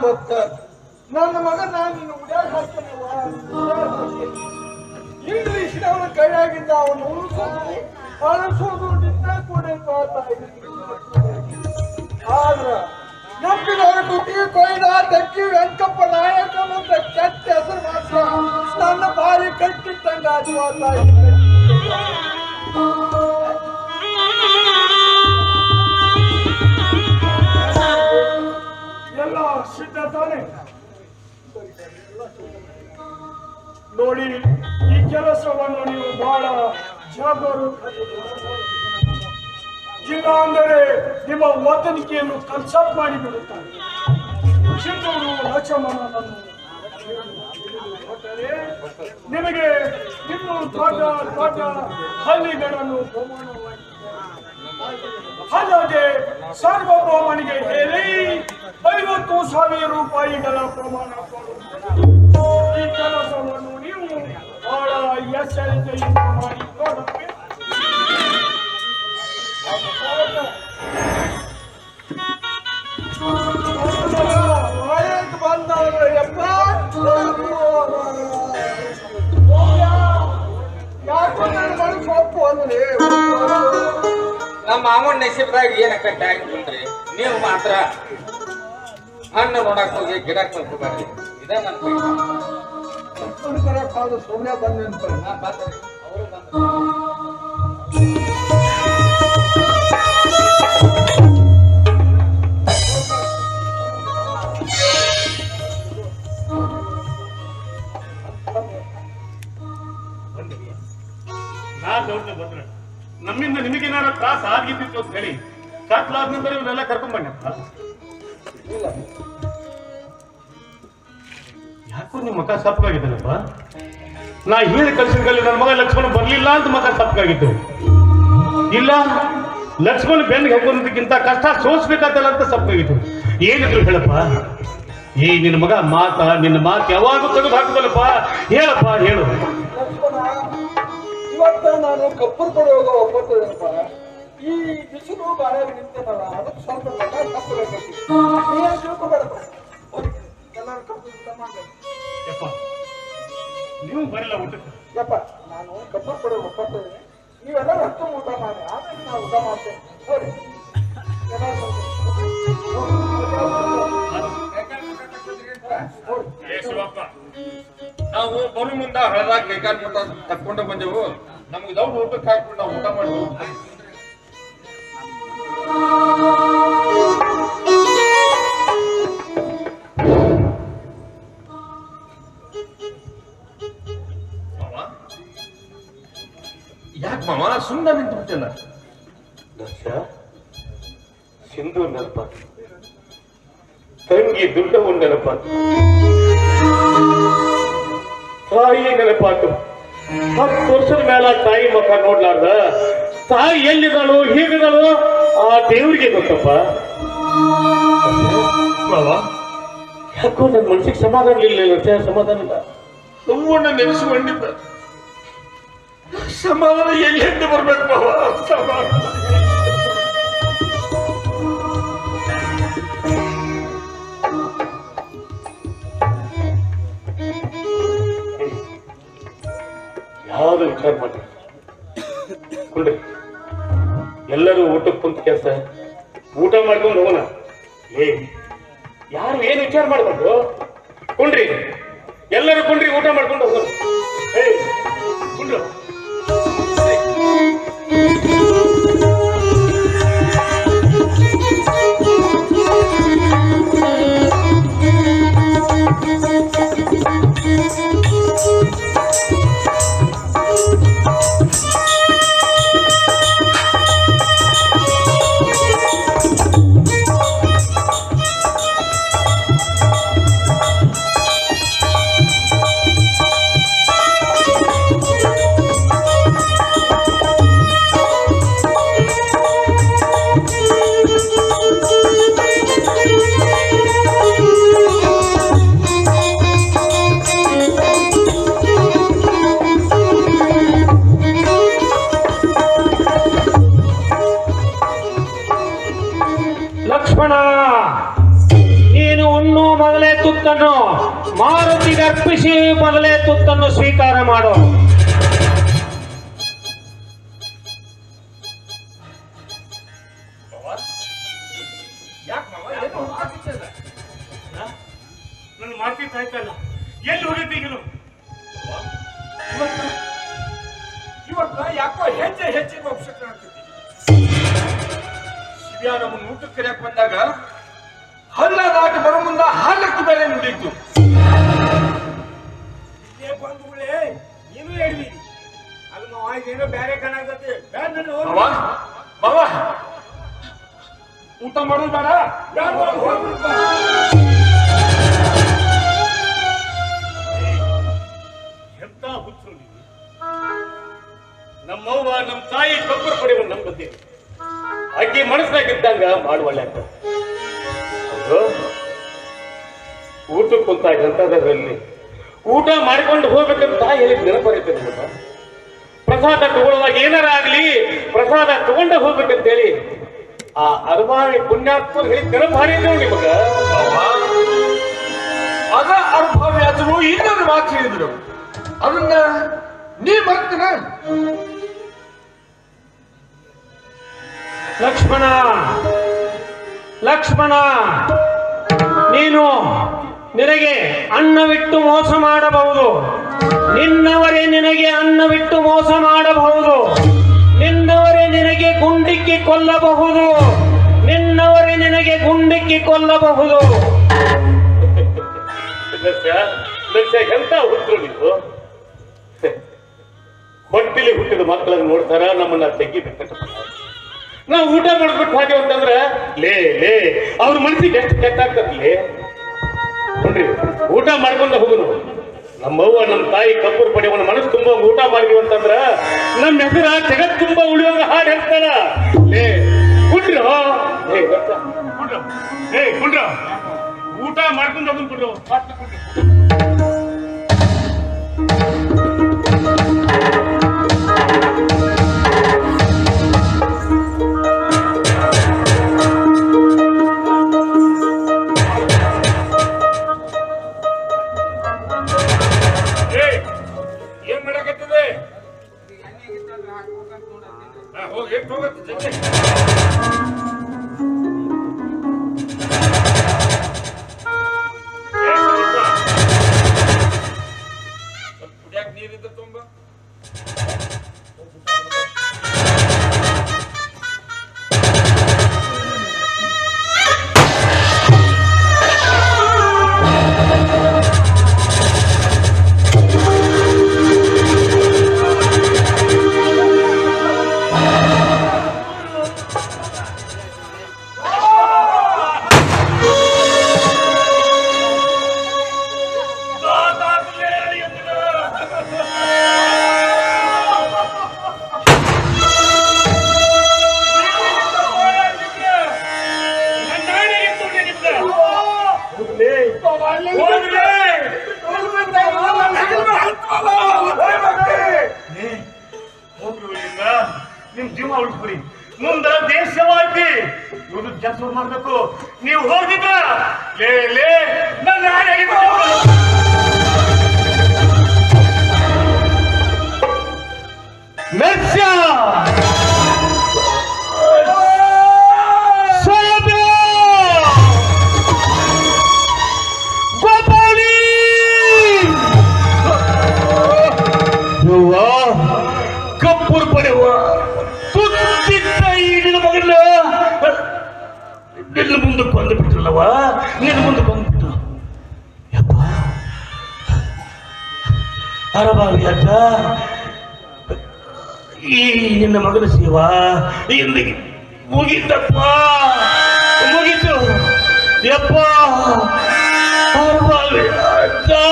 ಗೊತ್ತ ನನ್ನ ಮಗ ನಾನು ನಿನ್ನ ಉಡ್ಯಾಗ ಹಾಕ್ತೇನವ್ವ ಇಂಗ್ಲಿಷ್ನವನ ಕೈಯಾಗಿದ್ದ ಅವನು ಉಳಿಸೋದು ಅಳಿಸೋದು ನಿನ್ನ ಕೂಡ ಆದ್ರ ನಂಬಿದವರ ಕುತ್ತಿಗೆ ಕೊಯ್ದ ದಕ್ಕಿ ವೆಂಕಪ್ಪ ನಾಯಕನಂತ ಕೆಟ್ಟ ಹೆಸರು ಮಾತ್ರ ನನ್ನ ಬಾರಿ ಕಟ್ಟಿಟ್ಟಂಗ ಅದು ಎಲ್ಲ ಸಿದ್ಧ ತಾನೆ ನೋಡಿ, ಈ ಕೆಲಸವನ್ನು ನೀವು ಬಹಳ ಜಾಗರೂಕತೆ ಇಲ್ಲ ಅಂದರೆ ನಿಮ್ಮ ವತನಿಕೆಯನ್ನು ಕನ್ಸಲ್ಟ್ ಮಾಡಿಬಿಡುತ್ತಾರೆ ಲಕ್ಷ್ಮಣನನ್ನು ಕೊಟ್ಟರೆ ನಿಮಗೆ ನಿಮ್ಮ ದೊಡ್ಡ ದೊಡ್ಡ ಹಳ್ಳಿಗಳನ್ನು ಬಹುಮಾನವಾಗಿ ಅಲ್ಲದೆ ಸಾರ್ವಭೌಮನಿಗೆ ಐವತ್ತು ಸಾವಿರ ರೂಪಾಯಿಗಳ ಪ್ರಮಾಣ ಈ ಕೆಲಸವನ್ನು ನೀವು ಬಹಳ ಎಚ್ಚರಿಕೆಯಿಂದ ಮಾಡಿ ನೋಡಬೇಕು. ನಮ್ಮ ಮಾವನ್ ನಸೀಬ್ದಾಗ ಏನ್ ಕಟ್ಟಿ ಬಂದ್ರಿ ನೀವು ಮಾತ್ರ ಹಣ್ಣು ನೋಡಕ್ ಹೋಗಿ ಗಿಡ ಹೋಗ್ಬಾರ್ರಿ ಇದೇ ನನ್ನ ಹುಡುಗರ ಸುಮ್ಮನೆ ಬಂದ ಅವರು ಬಂದ್ರೆ. ನಮ್ಮಿಂದ ನಿಮಗೇನಾರ ತ್ರಾಸ ಆಗಿದ್ದಿತ್ತು ಅಂತ ಹೇಳಿ. ಕತ್ಲಾದ ನಂತರ ಇವನ್ನೆಲ್ಲ ಕರ್ಕೊಂಡ್ ಬಣ್ಣಪ್ಪ ಸಪ್ಪಗಾಗಿದ್ದಾನಪ್ಪ? ನಾ ಹೇಳಿ ಕಲ್ಲಿ ನನ್ನ ಮಗ ಲಕ್ಷ್ಮಣ ಬರಲಿಲ್ಲ ಅಂತ ಮಗ ಸಪ್ಪಗಾಗಿತ್ತು ಇಲ್ಲ, ಲಕ್ಷ್ಮಣ ಬೆನ್ನಿಗೆ ಹಾಕೋದಕ್ಕಿಂತ ಕಷ್ಟ ಸೋಸ್ಬೇಕಾದಲ್ಲ ಅಂತ ಸಪ್ಪಗಾಗಿತ್ತು ಏನಿದ್ರು ಹೇಳಪ್ಪ? ಏ, ನಿನ್ನ ಮಗ ಮಾತ, ನಿನ್ನ ಮಾತು ಯಾವಾಗ ತೆಗೆದು ಹಾಕುದಲ್ಲಪ್ಪ? ಹೇಳಪ್ಪ, ಹೇಳು. ಈ ಬಿಸಿಲು, ಬಾಳೆ ನಿಂತಿದ್ದಲ್ಲ ಅದಕ್ಕೆ ಸ್ವಲ್ಪ ತಕ್ಕೊಂಡು ಬಂದೆವು. ನಮ್ಗೆ ದೌಡ್ ಊಟಕ್ಕೆ ಹಾಕ್ಬಿಟ್ಟು ನಾವು ಊಟ ಮಾಡಿದ್ವು ಯಾಕೆ ಮಾವ? ಸುಮ್ಮನೆ ನಿಂತು ಬಿಟ್ಟಲ್ಲ ದರ್ಶ, ಸಿಂಧು ನೆನಪ. ತಂಗಿ ದುರ್ಗವು ನೆನಪಾತು ತಾಯಿ ನೆನಪಾತು. ಹತ್ತು ವರ್ಷದ ಮೇಲ ತಾಯಿ ಮಕ್ಕ ನೋಡ್ಲಾರ್ದ? ತಾಯಿ ಎಲ್ಲಿದಳು ಹೇಗಿದಳು ಆ ದೇವ್ರಿಗೆ ಗೊತ್ತಪ್ಪ. ಯಾಕೋ ನನ್ನ ಮನ್ಸಿಗೆ ಸಮಾಧಾನ ಇಲ್ಲ ಸಮಾಧಾನ ಇಲ್ಲ. ಹೂವನ್ನ ನೆನೆಸಿಕೊಂಡಿದ್ದ. ಸಮಾಧಾನ ಎಲ್ಲಿಂದ ಬರ್ಬೇಕು ಸಮಾಧಾನ. ಯಾವ್ದು ವಿಚಾರ ಮಾಡಿ ಕುಂಡ್ರಿ ಎಲ್ಲರೂ ಊಟಕ್ಕೆ ಕುಂತ ಕೆಲಸ. ಊಟ ಮಾಡ್ಕೊಂಡು ಹೋಗೋಣ. ಏ, ಯಾರು ಏನು ವಿಚಾರ ಮಾಡ್ಬಾರ್ದು ಕುಂಡ್ರಿ. ಎಲ್ಲರೂ ಕುಂಡ್ರಿ, ಊಟ ಮಾಡ್ಕೊಂಡು ಹೋಗೋಣ. ಏ ಕುಂಡ್ರು. ಮೊದಲೇ ತುತ್ತನ್ನು ಸ್ವೀಕಾರ ಮಾಡೋ. ನನ್ನ ಮಾತಿ ಎಲ್ಲಿ ಇವತ್ತ ಯಾಕೋ ನಮ್ಮನ್ನ ಊಟಕ್ಕೆ ಕರೆಯಕ್ ಬಂದಾಗ ಹಲ್ಲ ದಾಟಿ ಬರೋ ಮುಂದ ಹಲ್ಲಕ್ಕೆ ಬೇರೆ ನುಡೀತು ಏನೋ ಬೇರೆ ಕಾಣಾಕತ್ತೆ ಬೇಡ ನಾನು ಮಾವ ಮಾವ. ಊಟ ಮಾಡೋದು ಬೇಡ. ಹೋಗ್ಬಿಡು ಎಂತ ಹುಚ್ಚು ನೀವು. ನಮ್ಮವ್ವ ನಮ್ಮ ತಾಯಿ ಕಬ್ಬರು ಪಡೆಯುವ ನಮ್ ಬಗ್ಗೆ ಅಕ್ಕಿ ಮನಸ್ಸಾಗಿದ್ದಂಗ ಮಾಡುವಳ್ಳೆ ಊಟಕ್ಕೆ ಕುಂತಾಗ ಅಂತದ್ರಲ್ಲಿ ಊಟ ಮಾಡ್ಕೊಂಡು ಹೋಗ್ಬೇಕಂತ ತಾಯಿ ನೆನಪರಿತೇನೆ ಪ್ರಸಾದ ತಗೊಳ್ಳುವಾಗ ಏನಾರ ಆಗ್ಲಿ, ಪ್ರಸಾದ ತಗೊಂಡ ಹೋಗ್ಬೇಕಂತೇಳಿ ಆ ಅರ್ಭಾವಿ ಪುಣ್ಯಾತ್ಮರು ಹೇಳಿ ನೆನಪಾರಿ ನಿಮಗ. ಅದ ಅರ್ಭಾವಿ ಆದ್ರು ಇನ್ನೊಂದು ಮಾತು ಹೇಳಿದ್ರು. ಅದನ್ನ ನೀ ಬರ್ತೀನ ಲಕ್ಷ್ಮಣ ಲಕ್ಷ್ಮಣ, ನೀನು ನಿನಗೆ ಅನ್ನವಿಟ್ಟು ಮೋಸ ಮಾಡಬಹುದು. ನಿನ್ನವರೇ ನಿನಗೆ ಅನ್ನವಿಟ್ಟು ಮೋಸ ಮಾಡಬಹುದು. ನಿನ್ನವರೇ ನಿನಗೆ ಗುಂಡಿಕ್ಕಿ ಕೊಲ್ಲಬಹುದು. ನಿನ್ನವರೇ ನಿನಗೆ ಗುಂಡಿಕ್ಕಿ ಕೊಲ್ಲಬಹುದು. ಎಂತ ಹುಟ್ಟರು ನೀವು? ಹೊಟ್ಟಿಲಿ ಹುಟ್ಟಿದ ಮಕ್ಕಳನ್ನು ನೋಡ್ತಾರ? ನಮ್ಮನ್ನ ತೆಗಿಬೇಕಂತ ನಾವು ಊಟ ಮಾಡ್ಬಿಟ್ಟು ಹಾಗೆ ಅಂತಂದ್ರೆ, ಲೇ ಲೇ, ಅವ್ರ ಮನಸ್ಸಿಗೆ ಎಷ್ಟು ಕೆಟ್ಟಾಗ್ತದ್ಲಿ ನೋಡ್ರಿ, ಊಟ ಮಾಡ್ಕೊಂಡು ಹೋಗುನು. ನಮ್ಮವ್ವ ನಮ್ಮ ತಾಯಿ ಕಬ್ಬರು ಪಡೆಯವನ ಮನಸ್ಸು ತುಂಬ ಊಟ ಮಾಡಿ ಅಂತಂದ್ರ ನಮ್ಮ ಹೆಸರ ಜಗತ್ ತುಂಬ ಉಳಿಯೋಗ ಹಾಡು ಹೇಳ್ತಾರ. ಲೇ, ಕುಂಡ್ರು. ಏ ಊಟ ಮಾಡ್ಕೊಂಡು ಅದನ್ನ ಕುಂಡ್ರು. ನಿಮ್ ಜೀವ ಉಳಿಸ್ಬಿಡಿ. ಮುಂದ ದೇಶವಾಯ್ತಿ. ಇವ್ರು ಕೆಲಸ ಮಾಡ್ಬೇಕು. ನೀವು ಹೋಗಿದ್ರ? ಲೇ ಲೇ ನನ್ನ அரபாவியாட்ட என்ன மகன் செய்வா? இன்னைக்கு முகிந்தப்பா முகிந்தோம் எப்பா? அரபாவியாட்டா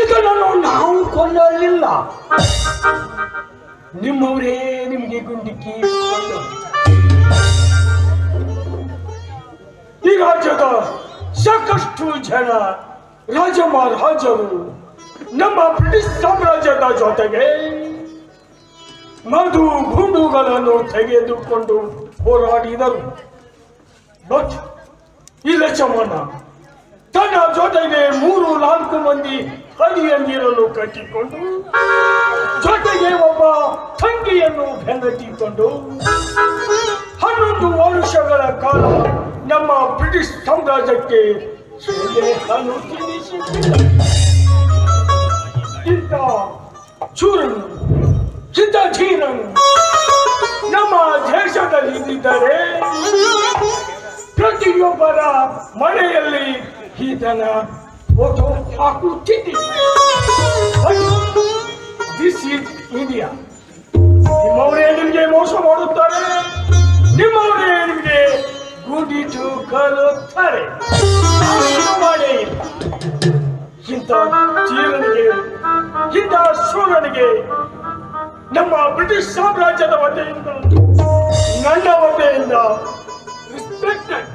ಇದನ್ನು ನಾವು ಕೊಲ್ಲಲಿಲ್ಲ ನಿಮ್ಮವರೇ ನಿಮಗೆ ಗುಂಡಿಕ್ಕಿ. ಈ ರಾಜ್ಯದ ಸಾಕಷ್ಟು ಜನ ರಾಜ ಮಹಾರಾಜರು ನಮ್ಮ ಬ್ರಿಟಿಷ್ ಸಾಮ್ರಾಜ್ಯದ ಜೊತೆಗೆ ಮಧು ಗುಂಡುಗಳನ್ನು ತೆಗೆದುಕೊಂಡು ಹೋರಾಡಿದರು. ಈ ಲಕ್ಷ್ಮಣ ತನ್ನ ಜೊತೆಗೆ ಮೂರು ನಾಲ್ಕು ಮಂದಿ ಹದಿಯಂದಿರನ್ನು ಕಟ್ಟಿಕೊಂಡು, ಜೊತೆಗೆ ಒಬ್ಬ ತಂಗಿಯನ್ನು ಬೆನ್ನಟ್ಟಿಕೊಂಡು, ಹನ್ನೊಂದು ವರ್ಷಗಳ ಕಾಲ ನಮ್ಮ ಬ್ರಿಟಿಷ್ ಸಾಮ್ರಾಜ್ಯಕ್ಕೆ ಚೂರನು ಚಿತ್ತ ಧೀರನು ನಮ್ಮ ದೇಶದಲ್ಲಿ ಇದ್ದಿದ್ದರೆ ಮನೆಯಲ್ಲಿ ಈತನ ಫೋಟೋ ಹಾಕುತ್ತಿದ್ದೆ. ನಿಮಗೆ ಮೋಸ ಮಾಡುತ್ತಾರೆ. ನಿಮ್ಮವರೇ ನಿಮಗೆ ಗುಡಿಟು ಕರುತ್ತಾರೆ ಏನು ಮಾಡೇ ಚೀರನಿಗೆ ಇಂಥ ಶೂರನಿಗೆ ನಮ್ಮ ಬ್ರಿಟಿಷ್ ಸಾಮ್ರಾಜ್ಯದ ವತಿಯಿಂದ, ನನ್ನ ವತಿಯಿಂದ ರಿಸ್ಪೆಕ್ಟೆಡ್